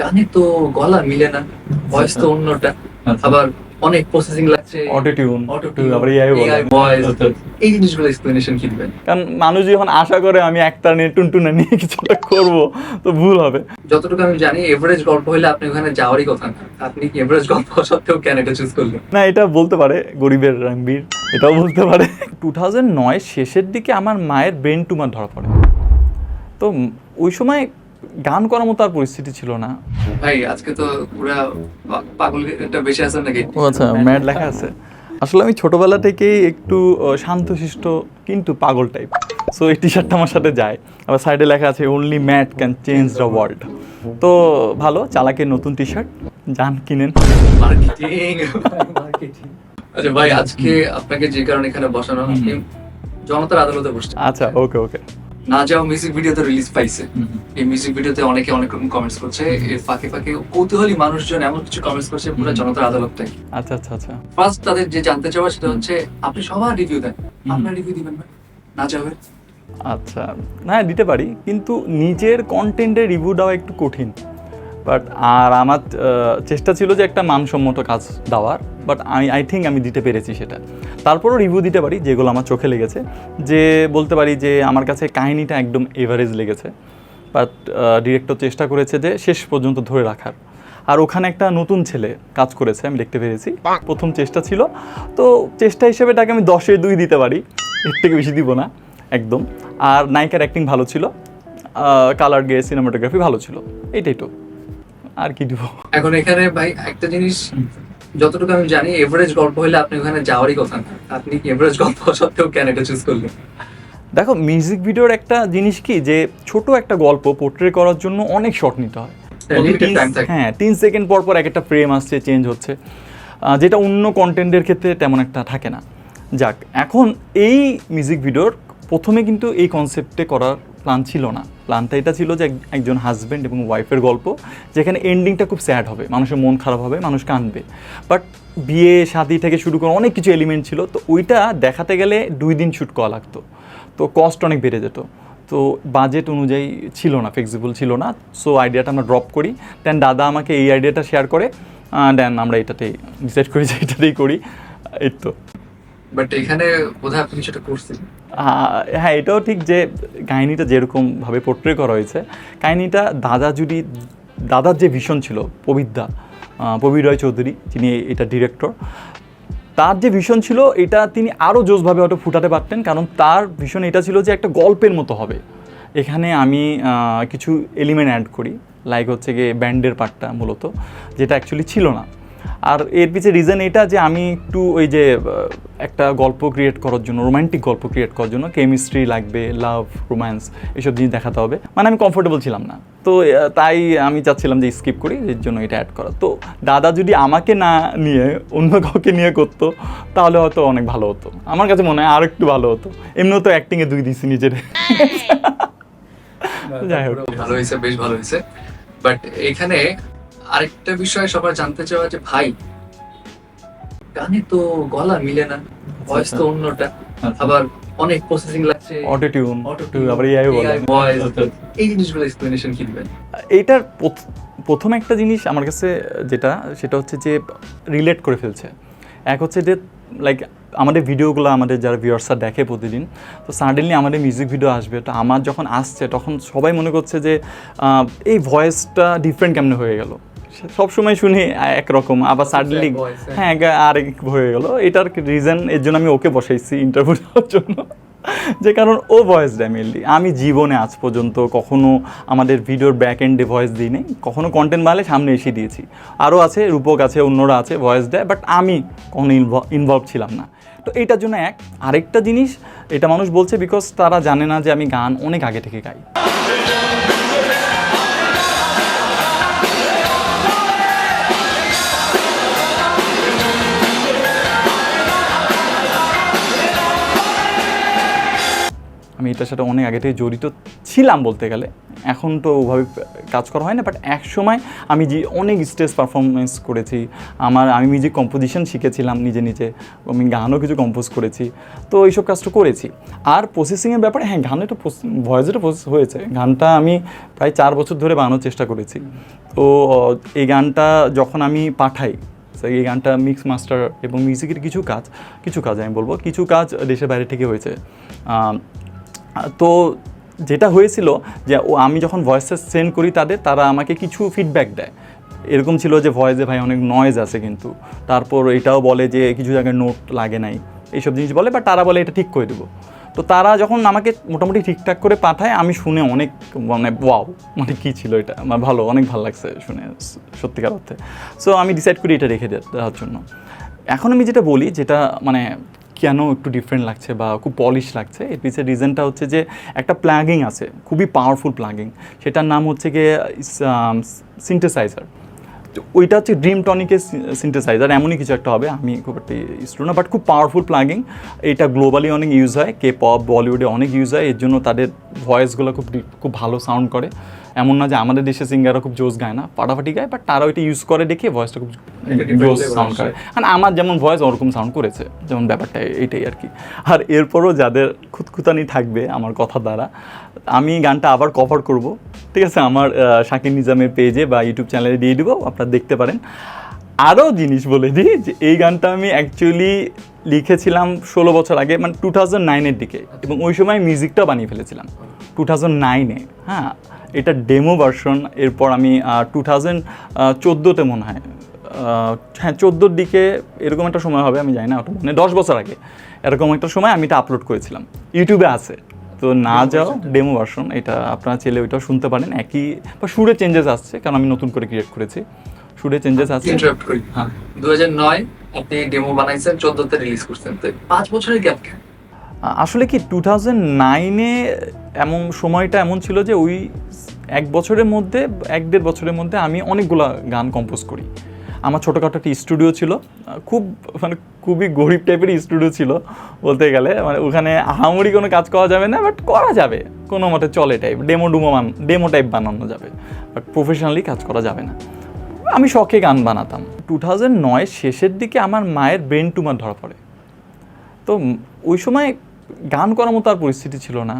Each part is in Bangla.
গানে তো গলা মিলে না ভয়েস তো অন্যটা। আচ্ছা। আবার অনেক প্রসেসিং লাগছে। অটোটিউন আবার এআই বলে। AI voice, আচ্ছা। এই জিনিসগুলো এক্সপ্লেনেশন কি দিবেন কারণ মানুষ যখন আশা করে আমি একটা নিয়ে টুনটুনে নিয়ে কিছুটা করব তো ভুল হবে। যতটুকু আমি জানি এভারেজ গল্প হলে আপনি ওখানে যাওয়ারই কথা না। আপনি এভারেজ গল্প সত্ত্বেও কেন এটা চুজ করলেন? না এটা বলতে পারে গরিবের রণবীর এটাও বলতে পারে। টু থাউজেন্ড নয় শেষের দিকে আমার মায়ের ব্রেন টুমার ধরা পড়ে। তো ওই সময় গান করার মতো আর পরিস্থিতি ছিল না। ভাই আজকে তো পুরা পাগল এটা বেশি আছেন নাকি? ও আচ্ছা ম্যাড লেখা আছে। আসলে আমি ছোটবেলা থেকেই একটু শান্তশিষ্ট কিন্তু পাগল টাইপ সো এই টি শার্টটা আমার সাথে যায়। আবার সাইডে লেখা আছে only mad can change the world তো ভালো চালাকের নতুন টি শার্ট যান কিনেন। আচ্ছা ভাই আজকে আপনাকে যে কারণে এখানে বসানো জনতার আদালতে বসছেন আচ্ছা ওকে ওকে না যাও মিউজিক ভিডিও তো রিলিজ পাইছে। এই মিউজিক ভিডিওতে অনেকে অনেক রকম কমেন্টস করছে। এর ফাঁকে ফাঁকে কৌতূহলী মানুষজন এমন কিছু কমেন্টস করছে পুরো জনতার আদালতটাই আচ্ছা আচ্ছা আচ্ছা। ফার্স্ট তাদের যে জানতে চাওয়া সেটা হচ্ছে আপনি সবার রিভিউ দেন। আপনার রিভিউ দিবেন না। না যাবে। আচ্ছা। না দিতে পারি। কিন্তু নিজের কন্টেন্টের রিভিউ দেওয়া একটু কঠিন। বাট আর আমার চেষ্টা ছিল যে একটা মানসম্মত কাজ দেওয়ার, বাট আমি আই থিঙ্ক আমি দিতে পেরেছি সেটা। তারপরও রিভিউ দিতে পারি, যেগুলো আমার চোখে লেগেছে। যে বলতে পারি যে আমার কাছে কাহিনীটা একদম এভারেজ লেগেছে, বাট ডিরেক্টর চেষ্টা করেছে যে শেষ পর্যন্ত ধরে রাখার। আর ওখানে একটা নতুন ছেলে কাজ করেছে, আমি দেখতে পেরেছি। প্রথম চেষ্টা ছিল। তো চেষ্টা হিসেবে এটাকে আমি দশে দুই দিতে পারি, এর থেকে বেশি দিব না, একদম। আর নায়িকার অ্যাক্টিং ভালো ছিল। কালার গে সিনেমাটোগ্রাফি ভালো ছিল। এইটাই তো। আর কি দিব? এখন এখানে ভাই একটা জিনিস যতটুকু আমি জানি এভারেজ গল্প হলে আপনি ওখানে যাওয়ারই কথা না। আপনি এভারেজ গল্প সত্ত্বেও এটা চুজ করলেন? দেখো মিউজিক ভিডিওর একটা জিনিস কি যে ছোট একটা গল্প পোর্ট্রে করার জন্য অনেক শট নিতে হয়। হ্যাঁ তিন সেকেন্ড পর পর এক একটা ফ্রেম আসছে চেঞ্জ হচ্ছে। যেটা অন্য কন্টেন্টের ক্ষেত্রে তেমন একটা থাকে না। যাক এখন এই মিউজিক ভিডিওর প্রথমে কিন্তু এই কনসেপ্টে করার প্ল্যান ছিল না। প্ল্যানটা এটা ছিল যে একজন হাজব্যান্ড এবং ওয়াইফের গল্প, যেখানে এন্ডিংটা খুব স্যাড হবে, মানুষের মন খারাপ হবে, মানুষ কাঁদবে। বাট বিয়ে, শাদি থেকে শুরু করে অনেক কিছু এলিমেন্ট ছিল, তো ওইটা দেখাতে গেলে দুই দিন শ্যুট করা লাগতো। তো কস্ট অনেক বেড়ে যেত। তো বাজেট অনুযায়ী ছিল না ফ্লেক্সিবল ছিল না সো আইডিয়াটা আমরা ড্রপ করি। দেন দাদা আমাকে এই আইডিয়াটা শেয়ার করে দেন আমরা এটাতেই ডিসাইড করি যে এটাতেই করি, এই তো। বাট এখানে বোধহয় আপনি হ্যাঁ এটাও ঠিক যে কাহিনিটা যেরকমভাবে পোর্ট্রে করা হয়েছে, কাহিনিটা দাদা যদি দাদার যে ভীষণ ছিল পবিদ্যা প্রবীর রয় চৌধুরী, যিনি এটা ডিরেক্টর তার যে ভীষণ ছিল, এটা তিনি আরও জোসভাবে হয়তো ফুটাতে পারতেন, কারণ তার ভীষণ এটা ছিল যে একটা গল্পের মতো হবে। এখানে আমি কিছু এলিমেন্ট অ্যাড করি লাইক হচ্ছে গিয়ে ব্যান্ডের পার্টটা মূলত, যেটা অ্যাকচুয়ালি ছিল না। আর এর পিছে রিজন এটা যে আমি একটু ওই যে একটা গল্প ক্রিয়েট করার জন্য রোমান্টিক গল্প ক্রিয়েট করার জন্য কেমিস্ট্রি লাগবে লাভ রোম্যান্স এসব জিনিস দেখাতে হবে। মানে আমি কমফোর্টেবল ছিলাম না। তো তাই আমি চাচ্ছিলাম যে স্কিপ করি এর জন্য এটা অ্যাড করা। তো দাদা যদি আমাকে না নিয়ে অন্য কাউকে নিয়ে করতো তাহলে হয়তো অনেক ভালো হতো। আমার কাছে মনে হয় আর একটু ভালো হতো। এমনিও তো অ্যাক্টিংয়ে দুই দিছি নিজের। যাই হোক। ভালো হয়েছে বেশ ভালো হয়েছে। বাট এখানে আরেকটা বিষয় সবার জানতে চাওয়া যে ভাই গানে তো গলা মিলে না ভয়েস তো অন্যটা। আচ্ছা। আবার অনেক প্রসেসিং লাগছে। অটোটিউন Auto-tune, আবার এআই আচ্ছা। এই জিনিসগুলো এক্সপ্লেনেশন কি দিবেন? এইটার প্রথম একটা জিনিস আমার কাছে যেটা সেটা হচ্ছে যে রিলেট করে ফেলছে। এক হচ্ছে যে লাইক আমাদের ভিডিওগুলো আমাদের যারা ভিউয়ার্সরা দেখে প্রতিদিন তো সাডেনলি আমাদের মিউজিক ভিডিও আসবে তো আমার যখন আসছে তখন সবাই মনে করছে যে এই ভয়েসটা ডিফারেন্ট কেমনে হয়ে গেল? সবসময় শুনি একরকম। আবার সাডেনলি হ্যাঁ। আরেক হয়ে গেল। এটার রিজন এর জন্য আমি ওকে বসাইছি ইন্টারভিউ দেওয়ার জন্য। যে কারণ ও ভয়েস দেয় মেনলি আমি জীবনে আজ পর্যন্ত কখনো আমাদের ভিডিওর ব্যাক এন্ডে ভয়েস দিই নেই। কখনো কন্টেন্ট বানালে সামনে এসে দিয়েছি। আরও আছে রূপক আছে অন্যরা আছে ভয়েস দেয় বাট আমি কখনো ইনভলভ ছিলাম না। তো এইটার জন্য এক। আরেকটা জিনিস এটা মানুষ বলছে বিকজ তারা জানে না যে আমি গান অনেক আগে থেকে গাই। আমি এটার সাথে অনেক আগে থেকে জড়িত ছিলাম বলতে গেলে। এখন তো ওভাবে কাজ করা হয় না বাট এক সময় আমি যে অনেক স্টেজ পারফরমেন্স করেছি, আমার আমি মিউজিক কম্পোজিশন শিখেছিলাম, নিজে নিজে, আমি গানও কিছু কম্পোজ করেছি, তো এইসব কাজটা করেছি। আর প্রসেসিংয়ের ব্যাপারে হ্যাঁ গানে তো ভয়েসেটা প্রসেস হয়েছে। গানটা আমি প্রায় চার বছর ধরে বানানোর চেষ্টা করেছি। তো এই গানটা যখন আমি পাঠাই এই গানটা মিক্স মাস্টার এবং মিউজিকের কিছু কাজ কিছু কাজ আমি বলব, কিছু কাজ দেশের বাইরে থেকে হয়েছে। তো যেটা হয়েছিল যে ও, আমি যখন ভয়েসটা সেন্ড করি তাদের, তারা আমাকে কিছু ফিডব্যাক দেয়। এরকম ছিল যে ভয়েসে ভাই অনেক নয়েজ আছে কিন্তু। তারপর এটাও বলে যে কিছু জায়গায় নোট লাগে নাই, এইসব জিনিস বলে বা তারা বলে এটা ঠিক করে দেবো। তো তারা যখন আমাকে মোটামুটি ঠিকঠাক করে পাঠায়, আমি শুনে অনেক মানে ওয়াও মানে কী ছিল এটা? আমার ভালো, অনেক ভালো লাগছে শুনে, সত্যিকার অর্থে। সো আমি ডিসাইড করি এটা রেখে দেওয়ার জন্য। এখন আমি যেটা বলি, যেটা মানে কেন একটু ডিফারেন্ট লাগছে বা খুব পলিশ লাগছে? এর পিছের রিজনটা হচ্ছে যে একটা প্লাগিং আছে, খুবই পাওয়ারফুল প্লাগিং সেটার নাম হচ্ছে গিয়ে সিনথেসাইজার ওইটা হচ্ছে ড্রিম টনিকের সিনথেসাইজার এমনই কিছু একটা হবে, আমি খুব একটা স্টুডেন্ট না বাট খুব পাওয়ারফুল প্লাগিং এটা গ্লোবালি অনেক ইউজ হয় কে পপ বলিউডে অনেক ইউজ হয়, এর জন্য তাদের ভয়েসগুলো খুব খুব ভালো সাউন্ড করে। এমন না যে আমাদের দেশে সিঙ্গাররা খুব জোস গায় না ফাটাফাটি গায় বাট তারা ওইটা ইউজ করে দেখে ভয়েসটা খুব জোস সাউন্ড করে। আর আমার যেমন ভয়েস ওরকম সাউন্ড করেছে যেমন ব্যাপারটা এইটাই আর কি। আর এরপরও যাদের খুতখুতানি থাকবে আমার কথা দ্বারা আমি গানটা আবার কভার করব। ঠিক আছে আমার শাকির নিজামের পেজে বা ইউটিউব চ্যানেলে দিয়ে দিব আপনারা দেখতে পারেন। আরও জিনিস বলে দিই যে এই গানটা আমি অ্যাকচুয়ালি লিখেছিলাম ষোলো বছর আগে মানে টু থাউজেন্ড নাইনের দিকে। এবং ওই সময় মিউজিকটাও বানিয়ে ফেলেছিলাম। টু থাউজেন্ড নাইনে হ্যাঁ। এটা ডেমো ভার্সন এরপর আমি টু থাউজেন্ড চোদ্দোতে মনে হয় হ্যাঁ চোদ্দোর দিকে এরকম একটা সময় হবে আমি জানি না ওটা মানে দশ বছর আগে। এরকম একটা সময় আমি এটা আপলোড করেছিলাম। ইউটিউবে আছে। তো না যাও ডেমো ভার্সন এটা আপনারা চাইলে ওইটাও শুনতে পারেন। একই বা সুরে চেঞ্জেস আসছে কারণ আমি নতুন করে ক্রিয়েট করেছি। সুরে চেঞ্জেস আছে হ্যাঁ। দু হাজার নয় আপনি ডেমো বানাইছেন চোদ্দতে রিলিজ করছেন। তো পাঁচ বছরের গ্যাপ কেন? আসলে কি টু থাউজেন্ড নাইনে এমন সময়টা এমন ছিল যে ওই এক বছরের মধ্যে, এক দেড় বছরের মধ্যে আমি অনেকগুলা গান কম্পোজ করি। আমার ছোটোখাটো একটা স্টুডিও ছিল খুব মানে খুবই গরিব টাইপের স্টুডিও ছিল বলতে গেলে। মানে ওখানে আহামরি কোনো কাজ করা যাবে না বাট করা যাবে। কোনো মতে চলে টাইপ ডেমো ডুমো ডেমো টাইপ বানানো যাবে। বাট প্রফেশনালি কাজ করা যাবে না। আমি শখে গান বানাতাম। টু থাউজেন্ড নয় শেষের দিকে আমার মায়ের ব্রেন টুমার ধরা পড়ে। তো ওই সময় গান করার মতো আর পরিস্থিতি ছিল না।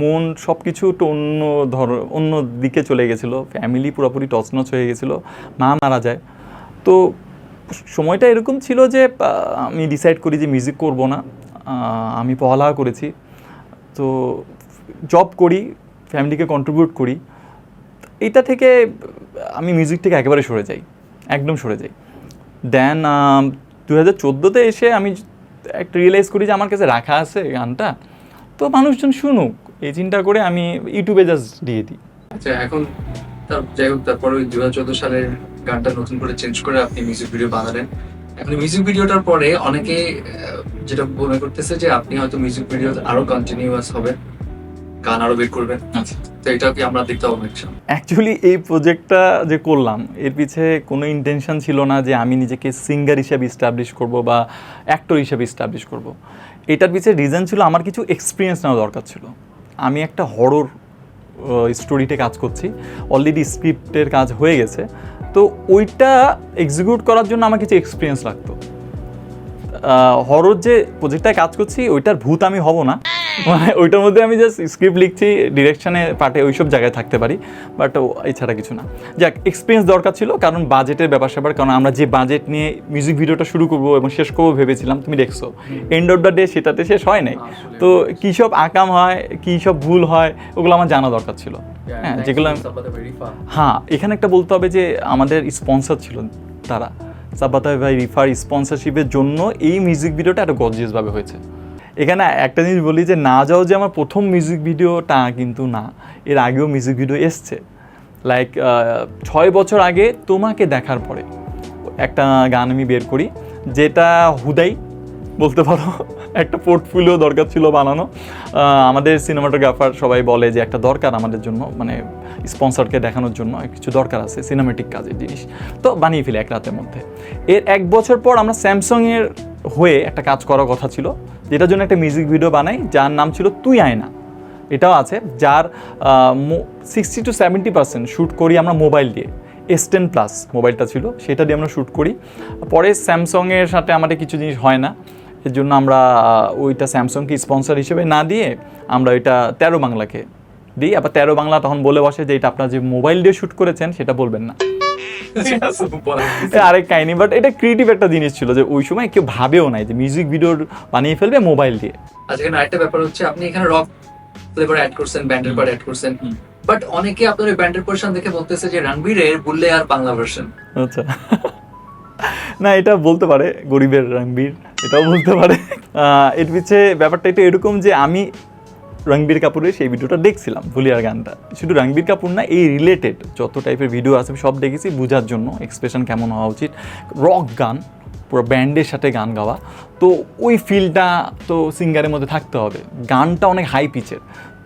মন সব কিছু একটু অন্য ধর, অন্য দিকে চলে গেছিল। ফ্যামিলি পুরোপুরি টচনচ হয়ে গেছিল। মা মারা যায়। তো সময়টা এরকম ছিল যে আমি ডিসাইড করি যে মিউজিক করব না। আমি পড়ালেখা করেছি। তো জব করি ফ্যামিলিকে কন্ট্রিবিউট করি। এটা থেকে আমি মিউজিক থেকে একেবারে সরে যাই। একদম সরে যাই। দেন দু হাজার চোদ্দোতে এসে আমি একটা রিয়েলাইজ করি যে আমার কাছে রাখা আছে গানটা। তো মানুষজন শুনুক এই চিন্তা করে আমি ইউটিউবে জাস্ট দিয়ে দিই। আচ্ছা এখন তার যাই হোক তারপর ওই দু হাজার চোদ্দ সালের গানটা নতুন করে চেঞ্জ করে আপনি মিউজিক ভিডিও বানালেন। এখন মিউজিক ভিডিওটার পরে অনেকে যেটা মনে করতেছে যে আপনি হয়তো মিউজিক ভিডিও আরও কন্টিনিউয়াস হবে গান আরও বের করবেন। আচ্ছা। অ্যাকচুয়ালি এই প্রজেক্টটা যে করলাম, এর পিছে কোনো ইন্টেনশন ছিল না যে আমি নিজেকে সিঙ্গার হিসেবে ইস্টাবলিশ করব বা অ্যাক্টর হিসেবে ইস্টাবলিশ করব। এটার পিছে রিজন ছিল আমার কিছু এক্সপিরিয়েন্স নেওয়া দরকার ছিল। আমি একটা হরর স্টোরিতে কাজ করছি অলরেডি স্ক্রিপ্টের কাজ হয়ে গেছে। তো ওইটা এক্সিকিউট করার জন্য আমার কিছু এক্সপিরিয়েন্স লাগতো। হরর যে প্রজেক্টটায় কাজ করছি, ওইটার ভূত আমি হব না। মানে ওইটার মধ্যে আমি জাস্ট স্ক্রিপ্ট লিখছি ডিরেকশনে পার্টে ওইসব জায়গায় থাকতে পারি বাট এছাড়া কিছু না। যাক এক্সপিরিয়েন্স দরকার ছিল কারণ বাজেটের ব্যাপার স্যাপার কারণ আমরা যে বাজেট নিয়ে মিউজিক ভিডিওটা শুরু করব এবং শেষ করব ভেবেছিলাম তুমি দেখছ। এন্ড অফ দ্য ডে সেটাতে শেষ হয় নাই। তো কী সব আকাম হয় কী সব ভুল হয় ওগুলো আমার জানা দরকার ছিল। হ্যাঁ যেগুলো হ্যাঁ এখানে একটা বলতে হবে যে আমাদের স্পন্সর ছিল তারা। সাব্বাতা ভাই রিফার স্পন্সরশিপের জন্য এই মিউজিক ভিডিওটা এত গর্জিয়াসভাবে হয়েছে। এখানে একটা জিনিস বলি যে না যাও যে আমার প্রথম মিউজিক ভিডিওটা কিন্তু না। এর আগেও মিউজিক ভিডিও এসছে। লাইক ছয় বছর আগে তোমাকে দেখার পরে একটা গান আমি বের করি, যেটা হুদাই বলতে পারো। একটা পোর্টফোলিও দরকার ছিল বানানো। আমাদের সিনেমাটোগ্রাফার সবাই বলে যে একটা দরকার আমাদের জন্য মানে স্পন্সরকে দেখানোর জন্য কিছু দরকার আছে সিনেমেটিক কাজের জিনিস। তো বানিয়ে ফেলি এক রাতের মধ্যে। এর এক বছর পর আমরা স্যামসংয়ের হয়ে একটা কাজ করার কথা ছিল। যেটার জন্য একটা মিউজিক ভিডিও বানাই, যার নাম ছিল তুই আয়না। এটাও আছে, যার sixty two seventy percent shoot করি আমরা মোবাইল দিয়ে। এস টেন প্লাস মোবাইলটা ছিল, সেটা দিয়ে আমরা শ্যুট করি। পরে স্যামসংয়ের সাথে আমাদের কিছু জিনিস হয় না। এর জন্য আমরা ওইটা স্যামসংকে স্পন্সর হিসেবে না দিয়ে আমরা ওইটা তেরো বাংলাকে দিই। আবার তেরো বাংলা তখন বলে বসে যে এটা আপনার যে মোবাইল দিয়ে শ্যুট করেছেন, সেটা বলবেন না। আরেক কাহিনী বাট এটা ক্রিয়েটিভ একটা জিনিস ছিল যে ওই সময় কেউ ভাবেও নাই যে মিউজিক ভিডিও বানিয়ে ফেলবে মোবাইল দিয়ে। আজকে আরেকটা ব্যাপার হচ্ছে আপনি এখানে রক ফ্লেভার অ্যাড করছেন ব্যান্ডের পর অ্যাড করছেন। বাট অনেকে আপনার ওই ব্যান্ডের পোর্শন দেখে বলতেছে যে রণবীরের বুল্লে আর বাংলা ভার্সন আচ্ছা। না এটা বলতে পারে গরিবের রণবীর এটাও বলতে পারে। আহ, এর পিছিয়ে ব্যাপারটা একটু এরকম যে আমি রণবীর কাপুরের সেই ভিডিওটা দেখছিলাম ভুলিয়ার গানটা। শুধু রণবীর কাপুর না, এই রিলেটেড যত টাইপের ভিডিও আছে, আমি সব দেখেছি বোঝার জন্য এক্সপ্রেশন কেমন হওয়া উচিত। রক গান, পুরো ব্যান্ডের সাথে গান গাওয়া। তো ওই ফিলটা তো সিঙ্গারের মধ্যে থাকতে হবে। গানটা অনেক হাই পিচের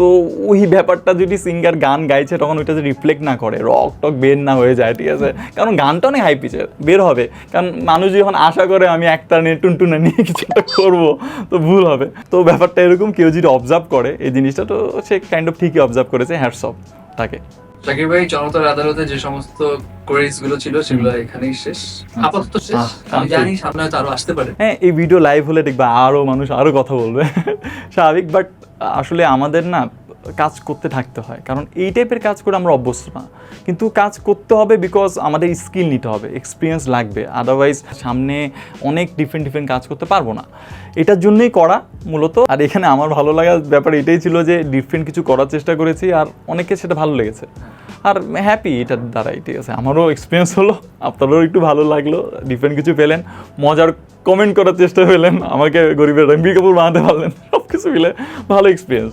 তো ওই ব্যাপারটা যদি সিঙ্গার গান গাইছে তখন ওইটা যদি রিফ্লেক্ট না করে রক টক বের না হয়ে যায় ঠিক আছে? কারণ গানটা অনেক হাই পিচের বের হবে। কারণ মানুষ যখন আশা করে আমি একটা নিয়ে টুনটুনে নিয়ে কিছু একটা করব তো ভুল হবে। তো ব্যাপারটা এরকম কেউ যদি অবজার্ভ করে এই জিনিসটা তো সে কাইন্ড অফ ঠিকই অবজার্ভ করেছে হ্যাটসঅপ তাকে শাকির ভাই জনতার আদালতে যে সমস্ত কোয়েরিজগুলো ছিল সেগুলো এখানেই শেষ। আপাতত শেষ। আমি আচ্ছা। জানি সামনে হয়তো আরও আসতে পারে। হ্যাঁ এই ভিডিও লাইভ হলে দেখবা আরও মানুষ আরও কথা বলবে। স্বাভাবিক বাট আসলে আমাদের না কাজ করতে থাকতে হয়। কারণ এই টাইপের কাজ করে আমরা অভ্যস্ত না। কিন্তু কাজ করতে হবে বিকজ আমাদের স্কিল নিতে হবে এক্সপিরিয়েন্স লাগবে। আদারওয়াইজ সামনে অনেক ডিফারেন্ট ডিফারেন্ট কাজ করতে পারব না। এটার জন্যই করা মূলত। আর এখানে আমার ভালো লাগার ব্যাপার এটাই ছিল যে ডিফারেন্ট কিছু করার চেষ্টা করেছি আর অনেকে সেটা ভালো লেগেছে। আর হ্যাপি এটার দ্বারাই ঠিক আছে। আমারও এক্সপিরিয়েন্স হলো, আপনারও একটু ভালো লাগল ডিফারেন্ট কিছু পেলেন, মজার কমেন্ট করার চেষ্টা পেলেন। আমাকে গরিবের রণবীর কাপুর বানাতে পারলেন সব কিছু মিলে ভালো এক্সপিরিয়েন্স